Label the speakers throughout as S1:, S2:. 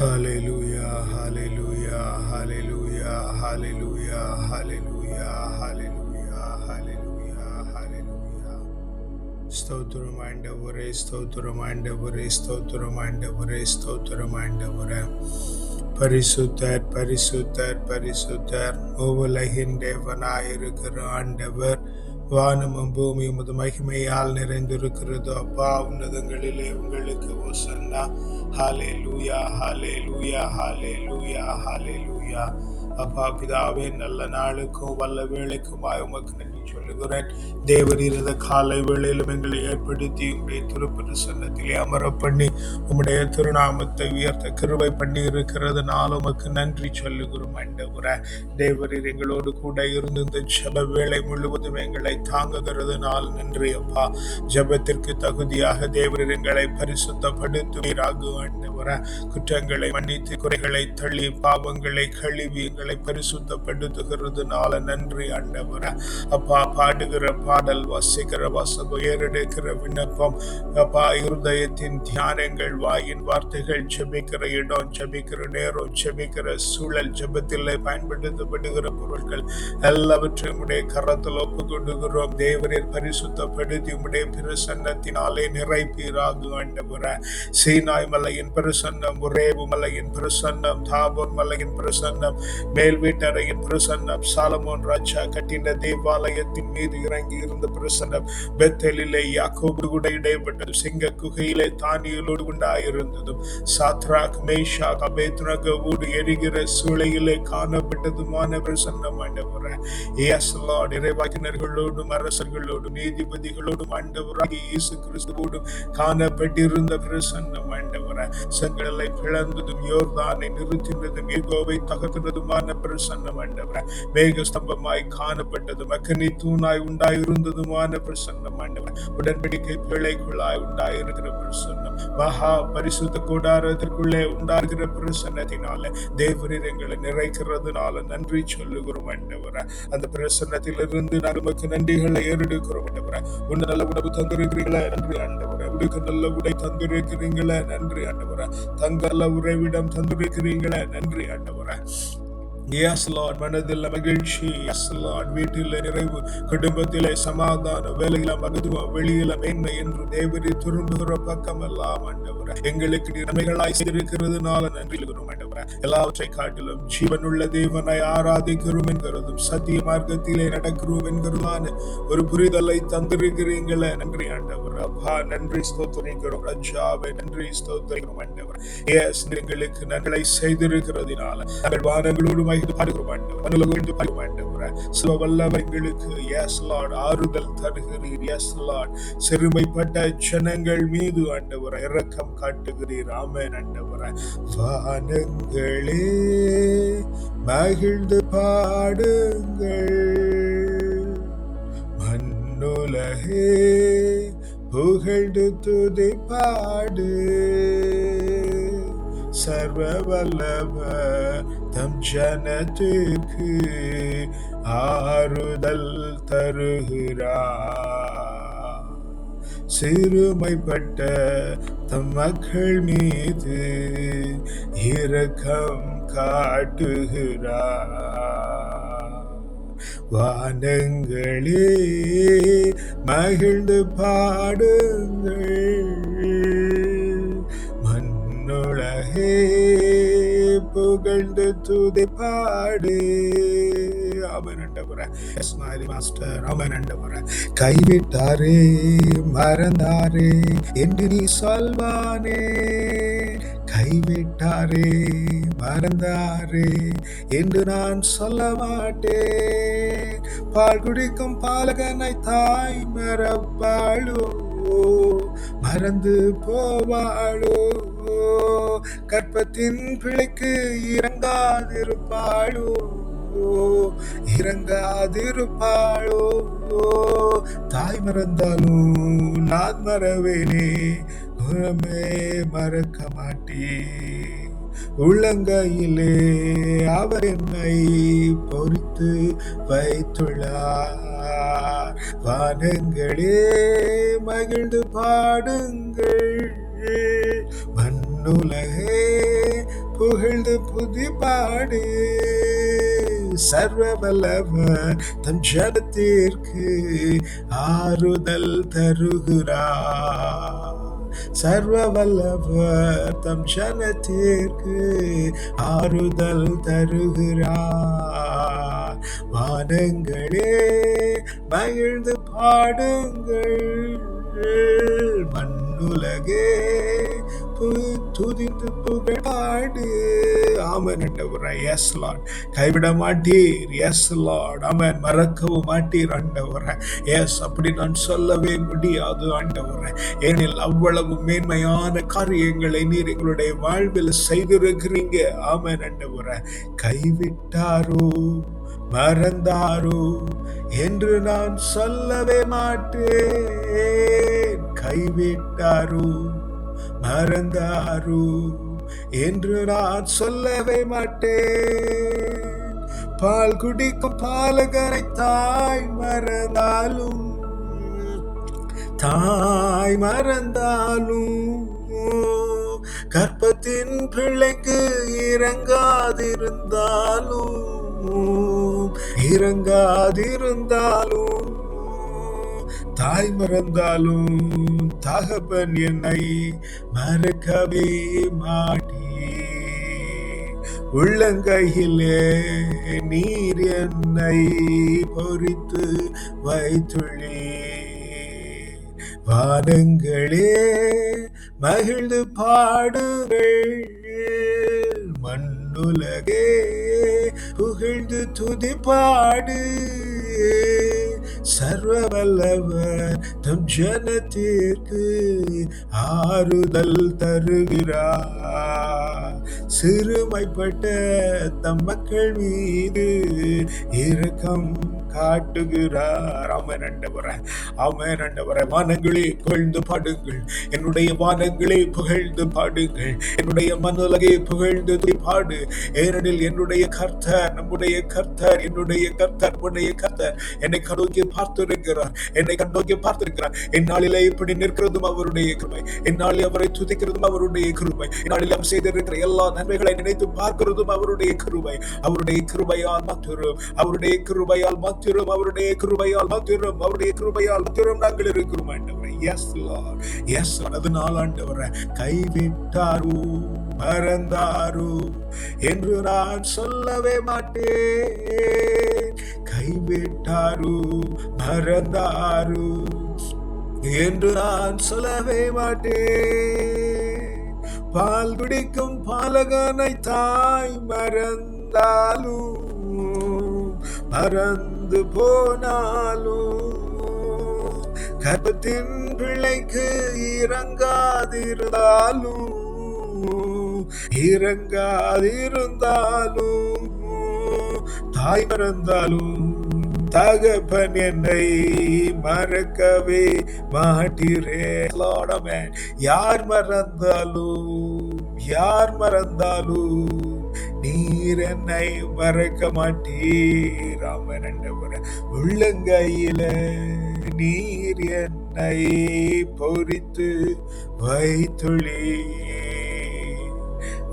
S1: Hallelujah, hallelujah, hallelujah, hallelujah, hallelujah, hallelujah, hallelujah, hallelujah. ஸ்தோத்திரம் ஆண்டவரே ஸ்தோத்திரம் ஆண்டவரே ஸ்தோத்திரம் ஆண்டவரே ஸ்தோத்திரம் ஆண்டவரே பரிசுத்தர் பரிசுத்தர் பரிசுத்தர் உலகின் தேவனாயிருக்கிற ஆண்டவர் வானமும் பூமியும் உமது மகிமையால் நிறைந்திருக்கிறது. அப்பா உன்னதங்களிலே உங்களுக்கு ஓசன்னா. ஹாலே லூயா ஹாலே லூயா ஹாலே லூயா ஹாலே லூயா அப்பா பிதாவே நல்ல நாளுக்கும் வல்ல வேலைக்குமாய் உமக்கு நன்றி சொல்லுகிறேன். தேவர் இருந்த காலை வேளையிலும் எங்களை ஏற்படுத்தி உங்களுடைய திருப்பிரசன்னத்திலே அமர பண்ணி உம்முடைய திருநாமத்தை உயர்த்த கிருவை பண்ணி இருக்கிறதுனால உமக்கு நன்றி சொல்லுகிறோம் ஆண்டவரே. தேவரீர் எங்களோடு கூட இருந்து இந்த ஜப வேலை முழுவதும் எங்களை தாங்குகிறதுனால் நன்றி அப்பா. ஜபத்திற்கு தகுதியாக தேவரீர் எங்களை பரிசுத்தப்படுத்துவீராக ஆண்டவரே. குற்றங்களை மன்னித்து குறைகளை தள்ளி பாவங்களை கழுவி எங்களை பரிசுத்தப்படுத்துகிறதுனால நன்றி ஆண்டவரே. அப்பா பாடுகிற பாடல் வசிக்கிற வாசகம் ஏறெடுக்கிற விண்ணப்பம். அப்பா இருதயத்தின் தியானங்கள் வாயின் வார்த்தைகள் ஜெபிக்கிற இடம் ஜெபிக்கிற நேரம் ஜெபிக்கிற சூழல் ஜெபத்தில் பயன்படுத்தப்படுகிற பொருட்கள் எல்லாவற்றையும் உடைய கரத்தில் ஒப்பு கொண்டுகிறோம் தேவரில் பரிசுத்தப்படுத்தி உடைய பிரசன்னத்தினாலே நிறைப்பீராக ஆண்டவர. சீனாய் மலையின் பிரசன்னம் உரேவு மலையின் பிரசன்னம் தாபூர் மலையின் பிரசன்னம் மேல் வீட்டறையின் பிரசன்னம். சாலமோன் ராஜா கட்டின தேவாலயத்தின் மீது இறங்கி இருந்த பிரசன்னம் பெத்தலிலே யாக்கோபு கூட இடைப்பட்டது. சிங்க குகையிலே தானியலோடு உண்டாயிருந்ததும் சாத்ராக் மேஷாக் அபேத்ரகவோடு எரிகிற சூளையிலே காணப்பட்டதுமான பிரசன்னம் ஆண்டவர. எஸ் லார்ட் இறைவாக்கினர்களோடும் அரசர்களோடும் நீதிபதிகளோடும் ஆண்டவராக இயேசு கிறிஸ்துவோடும் காணப்பட்டிருந்த பிரசன்னம் ஆண்டவர். செங்கடலை பிளந்ததும் யோர்தானை நிறுத்தினதும் ஈகோவை தகர்த்தினதுமான பிரசன்னம் ஆண்டவர மேக ஸ்தம்பமாய் காணப்பட்டதும் அக்கனி தூணாய் உண்டாயிருந்ததுமான பிரசன்னம் ஆண்டவர் உடன்படிக்கை பிழைக்குள்ளாய் உண்டாயிருக்கிற பிரசன்னம். மகா பரிசுத்த கூடாரத்திற்குள்ளே உண்டாகிற பிரசன்னத்தினால தேவரீர் எங்களை நிறைக்கிறதுனால நன்றி சொல்லுகிறோம் ஆண்டவர அந்த பிரசன்னத்திலிருந்து நான் உமக்கு நன்றிகளை ஏறெடுக்கிறோம் ஆண்டவர உன்ன நல்ல உணவு தந்திருக்கிறீங்களா நன்றி ஆண்டவர. உடுக்க நல்ல உடை தந்திருக்கிறீங்களா நன்றி ஆண்டவர. தங்கல்ல உறைவிடம் தந்திருக்கிறீங்களே நன்றி ஆண்டவர. எஸ் லார்ட் மனதில் மகிழ்ச்சி. எஸ் லார்ட் வீட்டில் நிறைவு. குடும்பத்திலே சமாதானம். வேலையில மகத்துவம். வெளியில மேன்மை என்று தேவரி திரும்புகிற பக்கம் எல்லாம் ஆண்டவர. எங்களுக்கு நிலைமைகளாய் இருக்கிறதுனால நன்றி ஆண்டவர். ஆண்டவர எல்லாவற்றை காட்டிலும் ஜீவனுள்ள தேவனை ஆராதிக்கிறோம் என்கிறதும் சத்திய மார்க்கத்திலே நடக்கிறோம் என்கிறதான ஒரு புரிதலை தந்திருக்கிறீங்களே நன்றி ஆண்டவர். அப்பா நன்றி ஸ்தோத்திரிக்கிறோம். ரஜாவே நன்றி ஸ்தோத்திரிக்கிறோம் ஆண்டவர். எஸ் எங்களுக்கு நன்மை செய்திருக்கிறதுனால நாங்கள் வானங்களோடு மகிழ்ந்து பாடுகிறோம் ஆண்டவர். மனுலகோடு பாடுகிறோம் ஆண்டவர். சிவ வல்லவர்களுக்கு எஸ் ஆறுதல் தருகிறீர் எஸ் லார்ட் சிறுமைப்பட்ட ஜனங்கள் மீது ஆண்டவர் இரக்கம் காட்டுகிறீர். ஆமேன் ஆண்டவர. வானங்களே மகிழ்ந்து பாடுங்கள். மண்ணுலகே புகழ்ந்து துதி பாடு சர்வ வல்லவர் தம் ஜனத்திற்கு ஆறுதல் தருகிறார் சிறுமைப்பட்ட தம் மக்கள் மீது இரக்கம் காட்டுகிறார் வானங்களே மகிழ்ந்து பாடுங்கள். மண்ணுலகே புகழ்ந்து துதி பாடு அவன் மாஸ்டர் அவனண்டபுர. கைவிட்டாரே மறந்தாரே என்று நீ சொல்வானே. கைவிட்டாரே மறந்தாரே என்று நான் சொல்ல மாட்டேன் பால் குடிக்கும் பாலகனை தாய் மறப்பாளோ மறந்து போவாளோ. கற்பத்தின் பிழைக்கு இறங்காதிருப்பாளோ? இறங்காதிருப்பாளோ? தாய் மறந்தாலும் நான் மறவேனே. குணமே மறக்க மாட்டேன். உள்ளங்கையிலே அவர் என்னை பொறித்து வைத்துள்ளார். வானங்களே மகிழ்ந்து பாடுங்கள். மண்ணுலகே புகழ்ந்து புதி பாடு சர்வ வல்லவர் தம் ஜனத்திற்கு ஆறுதல் தருகிறார். சர்வ தம் ஜனத்திற்கு ஆறுதல் தருகிறார். வானங்களே மகிழ்ந்து பாடுங்கள். மண்ணுலகே துதித்து புகழ் பாடு ஆமன் என்றவரை. எஸ் லார்ட் கைவிட மாட்டீர். S Lord Amen. மறக்கவும் மாட்டீர் ஆண்டவரை. எஸ் அப்படி நான் சொல்லவே முடியாது ஆண்டவரை. ஏனில் அவ்வளவு மேன்மையான காரியங்களை நீர் எங்களுடைய வாழ்வில் செய்திருக்கிறீங்க. ஆமன் ஆண்டவரை கைவிட்டாரோ? மறந்தாரோ? என்று நான் சொல்லவே மாட்டேன். கைவிட்டாரோ? மறந்தாரோ என்று நான் சொல்லவே மாட்டேன். பால் குடிக்கும் பாலகரை தாய் மறந்தாலும் தாய் மறந்தாலும் கற்பத்தின் பிள்ளைக்கு இறங்காதிருந்தாலும் இறங்காதிருந்தாலும் தாய் மறந்தாலும். தகப்பன் என்னை மறக்கவே மாட்டே உள்ளங்கையிலே நீர் என்னை பொறித்து வைத்துள்ளே வானங்களே மகிழ்ந்து பாடுங்கள். மண்ணுலகே புகழ்ந்து துதி பாடு சர்வ வல்லவர் தம் ஜனத்திற்கு ஆறுதல் தருகிறார். சிறுமைப்பட்ட தம் மக்கள் மீது இரக்கம் காட்டுகிறார். அவன் அண்டவரை அவன் அண்டவரை வானங்களே புகழ்ந்து பாடுங்கள். என்னுடைய வானங்களே புகழ்ந்து பாடுங்கள். என்னுடைய மனுலகே புகழ்ந்து பாடு ஏனெனில் என்னுடைய கர்த்தர் நம்முடைய கர்த்தர் என்னுடைய கர்த்தர் நம்முடைய கர்த்தர் என்னை கண்ணோக்கி பார்த்திருக்கிறார். என்னை கண்ணோக்கி பார்த்திருக்கிறார். என்னாலிலே இப்படி நிற்கிறதும் அவருடைய கிருமை என்னாலே அவரை துதிக்கிறதும் அவருடைய கிருமை என்னாலில் அவர் செய்திருக்கிற எல்லா நன்மைகளை நினைத்து பார்க்கிறதும் அவருடைய கிருமை அவருடைய கிருபையால் மாத்திரும் அவருடைய கிருபையால் மாத்திரும் மாத்திரம் அவருடைய கிருபையால் மாத்திரம் அவருடைய கிருபையால் மாத்திரம் நாங்கள் இருக்கிறோம் ஆண்டவரை. எஸ் எஸ் அதனால் ஆண்டவரை கைவிட்டாரோ மறந்தாரோ என்று நான் சொல்லவே மாட்டேன். கைவிட்டாரோ மறந்தாரோ என்று நான் சொல்லவே மாட்டேன். பால் குடிக்கும் பாலகனை தாய் மறந்தாலும் மறந்த போனாலும் கர்ப்பத்தின் பிள்ளைக்கு இறங்காதிருந்தாலும் இறங்காதிருந்தாலும் தாய் மறந்தாலும் தகப்பன் என்னை மறக்கவே மாட்டீரே. யார் மறந்தாலும் யார் மறந்தாலும் நீர் என்னை மறக்க மாட்டீர். அவன் ராமன் உள்ளங்கையில நீர் என்னை பொறித்து வைத்துளி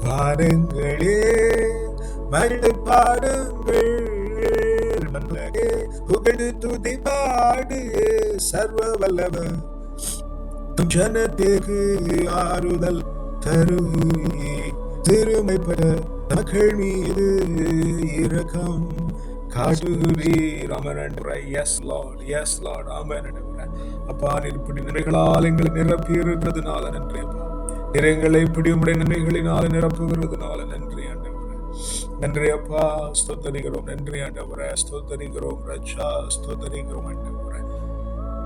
S1: வாருங்களே மறு பாருங்கள். புகழ் துதி பாடு சர்வ வல்லவ ஜனத்திற்கு ஆறுதல் தருவே திருமைப்பட மக்கள் மீது இரக்கம் காட்டுகிறீர் அமரன் எஸ் லார்ட் எஸ் லார்ட் அமரன் அப்பா இப்படி நிறைகளால் எங்களை நிரப்பி இருக்கிறதுனால நன்றி அப்பா. நிறைங்களை இப்படி உடைய நன்மைகளினால நிரப்புகிறதுனால நன்றி ஆண்டவரே. நன்றி அப்பா. ஸ்தோத்தரிக்கிறோம். நன்றி ஆண்டவரே. ஸ்தோத்தரிக்கிறோம் ரச்சா ஸ்தோத்தரிக்கிறோம் ஆண்டவரே.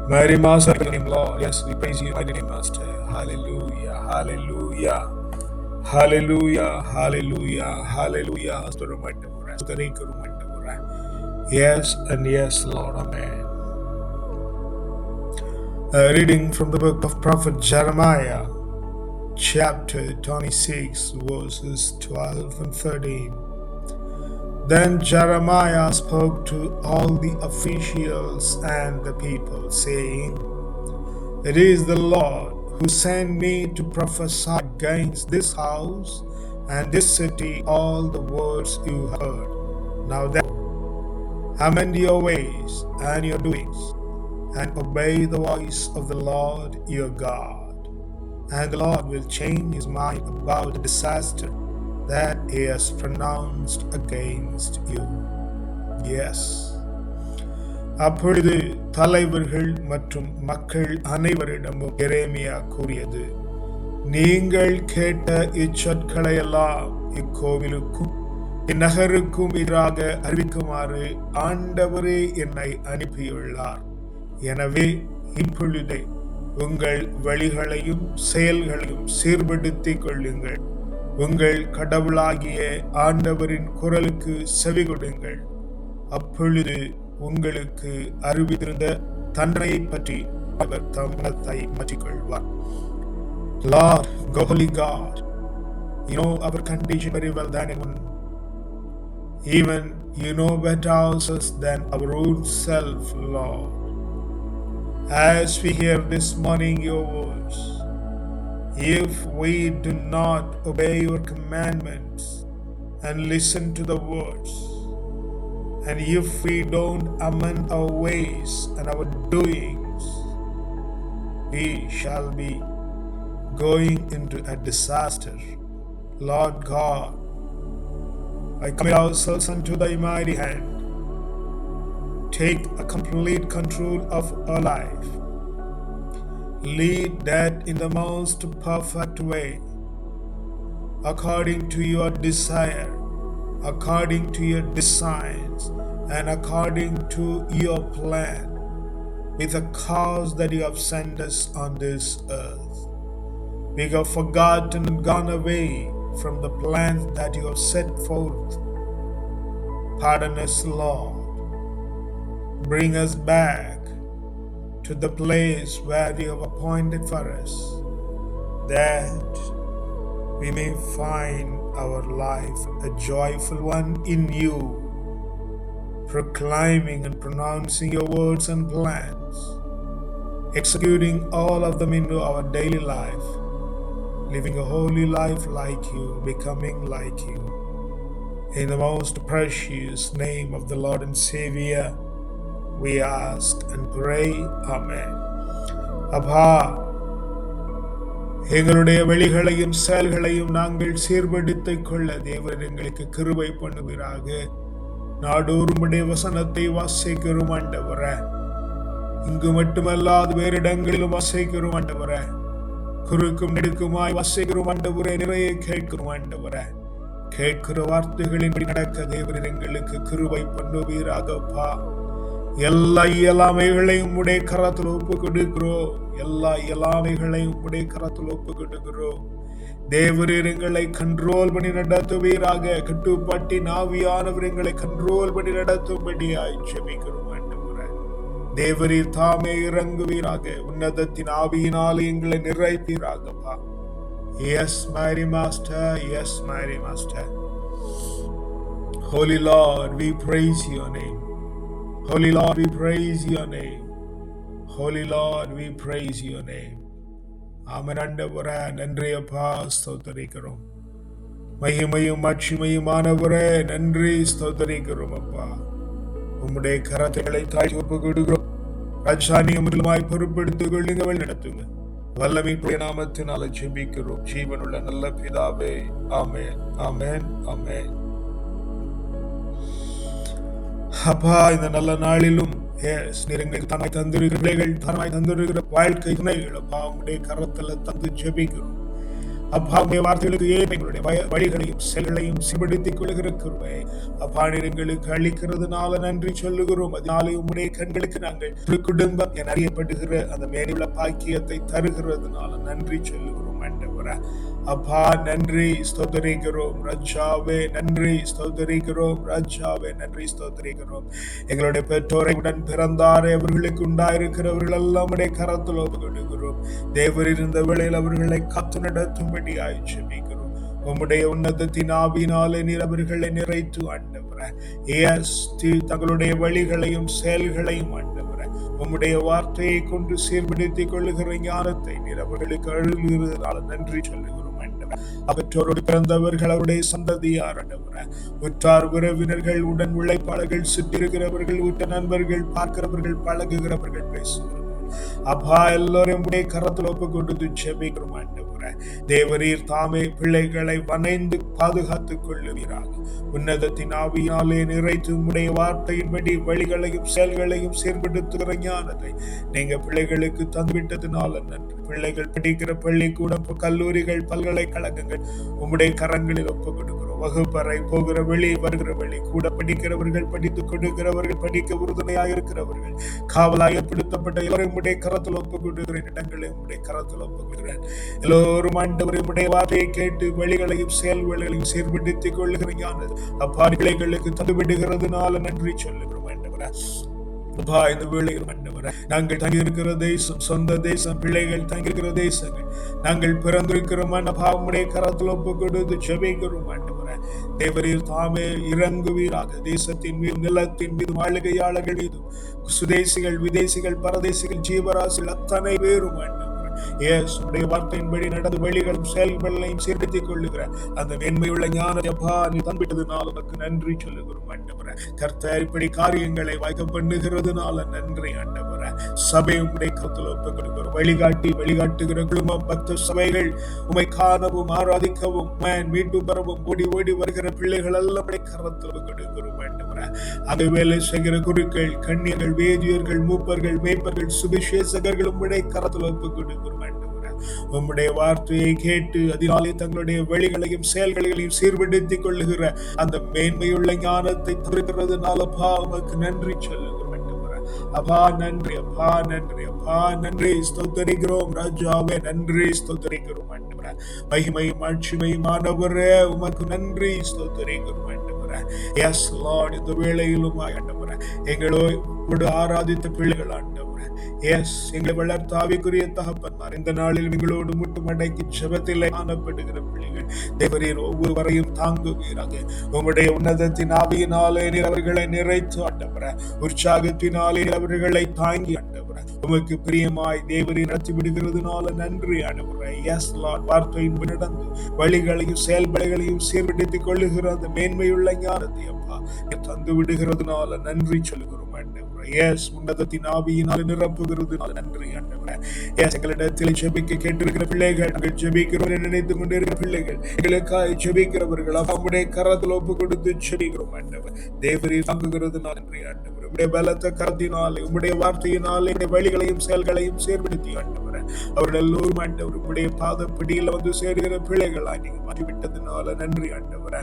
S1: Mary Master, name Lord. Yes, we praise you, mighty name, Master. Hallelujah, hallelujah, hallelujah, hallelujah, hallelujah. Stotterumandavura, stottarikkurumandavura. Yes and yes, Lord. Amen. A reading from the book of Prophet Jeremiah, chapter 26, verses 12 and 13. Then Jeremiah spoke to all the officials and the people, saying, It is the Lord who sent me to prophesy against this house and this city all the words you heard. Now then, amend your ways and your doings, and obey the voice of the Lord your God. And the Lord will change his mind about the disaster that he has pronounced against you. Yes. அப்பொழுது தலைவர்கள் மற்றும் மக்கள் அனைவரிடமும் எரேமியா கூறியது நீங்கள் கேட்ட இச்சொற்களையெல்லாம் இக்கோவிலுக்கும் இந்நகருக்கும் எதிராக அறிவிக்குமாறு ஆண்டவரே என்னை அனுப்பியுள்ளார். எனவே இப்பொழுதே உங்கள் வழிகளையும் செயல்களையும் சீர்படுத்திக் கொள்ளுங்கள். உங்கள் கடவுளாகிய ஆண்டவரின் குரலுக்கு செவி கொடுங்கள் அப்பொழுது உங்களுக்கு அறிவித்திருந்த தண்டனையை பற்றி அவர் தம் மனத்தை மாற்றிக்கொள்வார் Lord, Holy God, you know our condition very well than anyone. Even you know better us than our own self, Lord. As we hear this morning your words, if we do not obey your commandments and listen to the words, and if we don't amend our ways and our doings, we shall be going into a disaster. Lord God, I commit ourselves unto thy mighty hand. Take a complete control of our life. Lead that in the most perfect way, according to your desire, according to your designs, and according to your plan, with the cause that you have sent us on this earth. We have forgotten and gone away from the plans that you have set forth. Pardon us, Lord. Bring us back to the place where you have appointed for us, that we may find our life a joyful one in you, proclaiming and pronouncing your words and plans, executing all of them into our daily life, living a holy life like you, becoming like you. In the most precious name of the Lord and Savior, we ask and pray. Amen. Abha, எங்களுடைய வழிகளையும் செயல்களையும் நாங்கள் சீர்படுத்திக் கொள்ள தேவன் எங்களுக்கு கிருபை பண்ணுவீராக. நாடோறும்படைய வசனத்தை வாசிக்கிறோம் ஆண்டவர. இங்கு மட்டுமல்லாது வேறு இடங்களிலும் வாசிக்கிறோம் ஆண்டவர. குறுக்கும் நெடுக்குமாய் வாசிக்கிறோம் ஆண்டவரே. நிறைய கேட்கிறோம் ஆண்டவர. கேட்கிற வார்த்தைகளின்படி நடக்க தேவன் எங்களுக்கு கிருபை பண்ணுவீராகப்பா. எல்லா இயலாமைகளையும் உடைய கரத்தில் ஒப்பு கொடுக்கிறோம் எல்லா இயலாமைகளையும் உடைய கரத்தில் ஒப்பு கொடுக்கிறோம் தேவரீர் எங்களை கண்ட்ரோல் பண்ணி நடத்துவீராக. கட்டுப்பாட்டி நாவியானவர் எங்களை கண்ட்ரோல் பண்ணி நடத்தும்படியாய் ஜெபிக்கிறோம் தேவரீர் தாமே இறங்குவீராக. உன்னதத்தின் ஆவியினால் எங்களை நிறைப்பீராகப்பா. Yes Mary master yes Mary master Holy Lord, we praise your name. Holy Lord, we praise your name. Holy Lord, we praise your name. Amen ஆண்டவரே நன்றி அப்பா ஸ்தோத்தரிக்கிறோம் மகிமையும் மாட்சிமையுமானவரே நன்றி ஸ்தோத்தரிக்கிறோம் அப்பா உம்முடைய கரத்தைகளை தாய் ஒப்பு கொடுக்கிறோம் ராஜானிய முதலுமாய் பொறுப்படுத்திக் கொள்ளுங்கள் நடத்துங்க. வல்லமை நாமத்தினால ஜெபிக்கிறோம். ஜீவனுள்ள நல்ல பிதாவே. ஆமேன். ஆமேன். ஆமேன். அப்பா இந்த நல்ல நாளிலும் எஸ் தன்னை தந்திருக்கிற பிள்ளைகள் தன்னை தந்திருக்கிற வாழ்க்கை துணைகள் அப்பா உங்களுடைய கரத்துல தந்து ஜெபிக்கிறோம். அப்பா உடைய வார்த்தைகளுக்கு ஏன் எங்களுடைய வய- வழிகளையும் செயல்களையும் சிபடுத்திக் கொள்கிற கிருபை அப்பா நீர் எங்களுக்கு அளிக்கிறதுனால நன்றி சொல்லுகிறோம். அதனாலே உம்முடைய கண்களுக்கு நாங்கள் திரு குடும்பம் என அறியப்படுகிற அந்த மேலுள்ள பாக்கியத்தை தருகிறதுனால நன்றி சொல்லுகிறோம் ஆண்டவரே. அப்பா நன்றி ஸ்தோத்தரிக்கிறோம். ரஜாவே நன்றி ஸ்தோத்தரிக்கிறோம். ரஜாவே நன்றி ஸ்தோத்தரிக்கிறோம். எங்களுடைய பெற்றோரை உடன் பிறந்தாரே அவர்களுக்கு உண்டாயிருக்கிறவர்கள் எல்லாம் உடைய கரத்தில் ஒப்புக்கொடுக்கிறோம். தேவர் இருந்த வேளையில் அவர்களை கத்து நடத்தும்படி ஆய்ச்சிக்கிறோம் உம்முடைய உன்னதத்தின் ஆவினாலே நீர் அவர்களை நிறைத்து ஆண்டவர தங்களுடைய வழிகளையும் செயல்களையும் ஆண்டவர உம்முடைய வார்த்தையை கொண்டு சீர்படுத்திக் கொள்ளுகிற ஞானத்தை நீர் அவர்களுக்கு அழுகிறதுனால நன்றி சொல்லுகிறோம். ஆண்டவர் அவற்றோரோடு பிறந்தவர்கள் அவருடைய சந்ததியார் ஆண்டவரே. உற்றார் உறவினர்கள் உடன் உழைப்பாளர்கள் சுற்றிருக்கிறவர்கள் உற்ற நண்பர்கள் பார்க்கிறவர்கள் பழகுகிறவர்கள் பேசுகிறவர்கள் அப்பா எல்லாரும் உடைய கரத்தில் ஒப்பு கொண்டு ஜெபிக்கிறோம் ஆண்டவர. தேவரீர் தாமே பிள்ளைகளை வனைந்து பாதுகாத்துக் கொள்ளுவீராக. உன்னதத்தின் ஆவியாலே நிறைத்து உடைய வார்த்தையின்படி வழிகளையும் செயல்களையும் சீர்படுத்துகிற ஞானத்தை நீங்க பிள்ளைகளுக்கு தந்துவிட்டதுனால நன்றி பிள்ளைகள் படிக்கிற பள்ளிக்கூடம் கல்லூரிகள் பல்கலைக்கழகங்கள் உம்முடைய கரங்களில் ஒப்பு கொடுக்கிறோம். வகுப்பறை போகிற வெளி வருகிற வெளி கூட படிக்கிறவர்கள் படித்துக் கொடுக்கிறவர்கள் படிக்க உறுதுணையாக இருக்கிறவர்கள் காவலாயப்படுத்தப்பட்ட எல்லோரும் உடைய கரத்தில் ஒப்பு கொடுக்கிறேன். இடங்களை உடைய கரத்தில் ஒப்பு கொடுக்கிறேன். எல்லோரும் ஆண்டவரை உடைய வார்த்தையை கேட்டு வழிகளையும் செயல்களையும் சீர்படுத்திக் கொள்கிறீங்க அப்பா பிள்ளைகளுக்கு தந்துவிடுகிறதுனால நன்றி சொல்லுகிறோம் ஆண்டவரே. இந்த வேளையில் ஆண்டவர நாங்கள் தங்கியிருக்கிற தேசம் சொந்த தேசம் பிள்ளைகள் தங்கியிருக்கிற தேசங்கள். நாங்கள் பிறந்திருக்கிறோம் அப்பா உம்முடைய கரத்தில் ஒப்பு கொடுத்து செபிக்கிறோம் ஆண்டவர. தேவரீர் தாமே இறங்குவீராக. தேசத்தின் மீது நிலத்தின் மீது மாளிகையாளர்கள் மீதும். சுதேசிகள் விதேசிகள் பரதேசிகள் ஜீவராசிகள் அத்தனை பேரும் ஆண்டவர். எஸ் உடைய வார்த்தையின்படி நடந்து வழிகளும் செயல்களையும் சீர்திருத்திக் கொள்ளுகிற அந்த மேன்மையுள்ள ஞான அப்பா நீ தம்பிட்டதுனால உனக்கு நன்றி சொல்லுகிறோம் ஆண்டவரே கர்த்தர் இப்படி காரியங்களை வாய்க்க பண்ணுகிறதுனால நன்றி ஆண்டவரே சபை உடைய கருத்தில் ஒப்புக் கொடுக்கிறோம் வழிகாட்டி வழிகாட்டுகிற குடும்பம் பக்த சபைகள் உமை காணவும் ஆராதிக்கவும் மேன் மீட்டு பெறவும் ஓடி ஓடி வருகிற பிள்ளைகள் எல்லாம் உடைய கரத்தில் கொடுக்கிறோம் அதை வேலை செய்கிற குருக்கள் கண்ணியர்கள் வேதியர்கள் மூப்பர்கள் மேய்ப்பர்கள் சுவிசேஷகர்களும் உடைய கரத்தில் ஒப்புக் கொடுக்கிறோம் உம்முடைய வார்த்தையை கேட்டு அதனாலே தங்களுடைய வழிகளையும் செயல்களையும் சீர்படுத்திக் கொள்ளுகிற அந்த மேன்மையுள்ள ஞானத்தை தருகிறதுனாலப்பா உமக்கு நன்றி சொல்லுகிறோம் அப்பா நன்றி அப்பா நன்றி அப்பா நன்றி. ஸ்தோத்தரிக்கிறோம் ராஜாவே நன்றி. ஸ்தோத்தரிக்கிறோம் ஆண்டவரே. மகிமையும் ஆட்சிமையும் ஆண்டவரே உமக்கு நன்றி. ஸ்தோத்தரிக்கிறோம் ஆண்டவரே. எஸ் லார்ட் இந்த வேளையிலும் ஆண்டவரே. உங்களோட ஆராதித்த பிள்ளைகள் ஆண்டவரே. எஸ் எங்களை வளர்த்த ஆவிக்குரிய தகப்பன்மார் இந்த நாளில் எங்களோடு முட்டு மடக்கி செபத்திலே காணப்படுகிற பிள்ளைகள். தேவரீர் ஒவ்வொருவரையும் தாங்குவீராக. உங்களுடைய உன்னதத்தின் ஆவியினாலே அவர்களை நிறைத்து ஆண்டவர. உற்சாகத்தினாலே அவர்களை தாங்கி ஆண்டவர். உமக்கு பிரியமாய் தேவரை நடத்தி விடுகிறதுனால நன்றி அனுப்புறேன் எஸ் லார்ட் வார்த்தையின் நடந்து வழிகளையும் செயல்படைகளையும் சீர்படுத்திக் கொள்ளுகிற அந்த மேன்மையுள்ள ஞானத்தை அப்பா தந்து விடுகிறதுனால நன்றி சொல்லுகிறோம் அண்ணன் எஸ் உன்னதத்தின் ஆவியினால் நிரப்புகிறது. நன்றி ஆண்டவரே எஸ் எங்களிடத்தில் ஜெபிக்க கேட்டிருக்கிற பிள்ளைகள் நாங்கள் ஜெபிக்கிறோம் நினைத்து கொண்டிருக்கிற பிள்ளைகள் எங்களுக்காய் ஜெபிக்கிறவர்கள் அவங்களுடைய கரத்தில் ஒப்பு கொடுத்து ஜெபிக்கிறோம் ஆண்டவர் தேவரை தாங்குகிறது. நன்றி ஆண்டவர் உடைய பலத்த கரத்தினாலே உம்முடைய வார்த்தையினாலே உடைய வழிகளையும் செயல்களையும் சேர்படுத்தி ஆண்டவர் அவர்கள் எல்லோரும் ஆண்டவர் உம்முடைய பாதப்படியில் வந்து சேர்கிற பிள்ளைகளாய் நீங்க மாறிவிட்டதுனால நன்றி ஆண்டவரே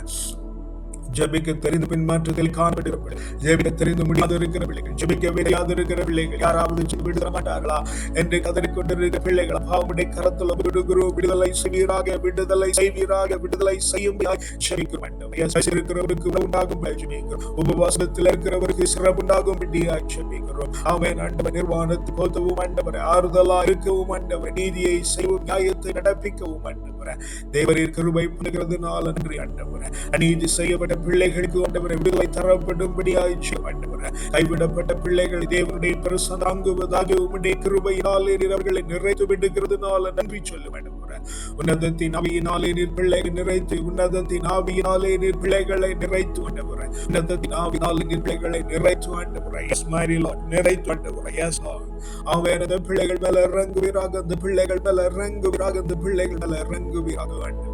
S1: ஜெபிக்க தெரிந்து பின்மாற்றத்தில் காணப்படுகிற பிள்ளைகள் ஜெபிக்க தெரிந்து முடியாது இருக்கிற பிள்ளைகள் ஜெபிக்க விடையாது இருக்கிற பிள்ளைகள் யாராவது விடுதர மாட்டார்களா? என்று கதறி கொண்டிருக்கிற பிள்ளைகள் அப்பாவுடைய கரத்தில் விடுகிறோம் விடுதலை செய்வீராக விடுதலை செய்வீராக விடுதலை செய்யும் ஜெபிக்க வேண்டும் இருக்கிறவருக்கு உண்டாகும் ஜெபிக்கிறோம். உபவாசத்தில் இருக்கிறவருக்கு சிறப்பு உண்டாகும் ஜெபிக்கிறோம். அவன் ஆண்டவர் நிர்வாணத்தை போத்தவும் ஆண்டவர். ஆறுதலா இருக்கவும் ஆண்டவர். நீதியை செய்வும் நியாயத்தை நடப்பிக்கவும் ஆண்டவர். தேவரீர் கருவை கிருபை நாள் நன்றி ஆண்டவர். அநீதி செய்யப்பட்ட பிள்ளைகளுக்கு ஆண்டவரை விடுதலை தரப்படும்படி ஆண்டவரை கைவிடப்பட்ட பிள்ளைகள் தேவனுடைய பிரசன் தாங்குவதாக உம்முடைய கிருபையினாலே நீர் அவர்களை நிறைத்து விடுகிறதுனால நன்றி சொல்ல வேண்டும் உன்னதத்தின் அவையினாலே நீர் பிள்ளைகள் நிறைத்து உன்னதத்தின் ஆவியினாலே நீர் பிள்ளைகளை நிறைத்து ஆண்டவரை. உன்னதத்தின் ஆவியினாலே நீர் பிள்ளைகளை நிறைத்து ஆண்டவரை. எஸ் மாரி நிறைத்து ஆண்டவரை. எஸ் அவன் அந்த பிள்ளைகள் மேல இறங்குவீராக அந்த பிள்ளைகள் மேல இறங்குவீராக அந்த பிள்ளைகள் மேல இறங்குவீராக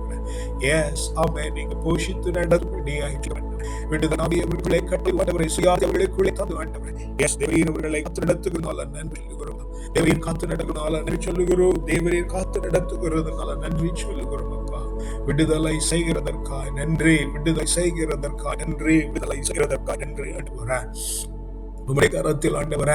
S1: ஆண்டவரை எஸ் அவன் நீங்க போஷித்து நடந்தபடியாக விடுதலாவிய அவர்களை கட்டி வந்தவரை சுயாதி அவர்களுக்குள்ளே தந்து ஆண்டவரை. எஸ் தேவரீர் அவர்களை காத்து நடத்துகிறதுனால நன்றி சொல்லுகிறோம். தேவரீர் காத்து நடக்கிறதுனால நன்றி சொல்லுகிறோம். தேவரீர் காத்து நடத்துகிறதுனால நன்றி சொல்லுகிறோம் அப்பா. விடுதலை செய்கிறதற்காக நன்றி. விடுதலை செய்கிறதற்காக நன்றி. விடுதலை செய்கிறதற்காக நன்றி. ஆண்டவரே. உம்முடைய கரத்தில் ஆண்டவர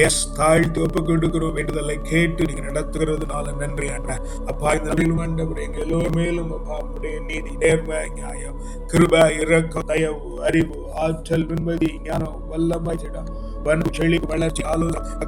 S1: எஸ் தாழ்த்தி ஒப்பு கொடுக்கிறோம் வேண்டுதலை கேட்டு நீங்க நடத்துகிறதுனால நன்றி ஆண்ட. அப்பா இந்த நாளிலும் ஆண்டவர் எங்க எல்லோரும் மேலும் அப்பா உடைய நீதி நேர்மை நியாயம் கிருப இரக்கம் தயவு அறிவு ஆற்றல் நிம்மதி ஞானம் சேடா வன் செழிப்பு வளர்ச்சி ஆலோசனை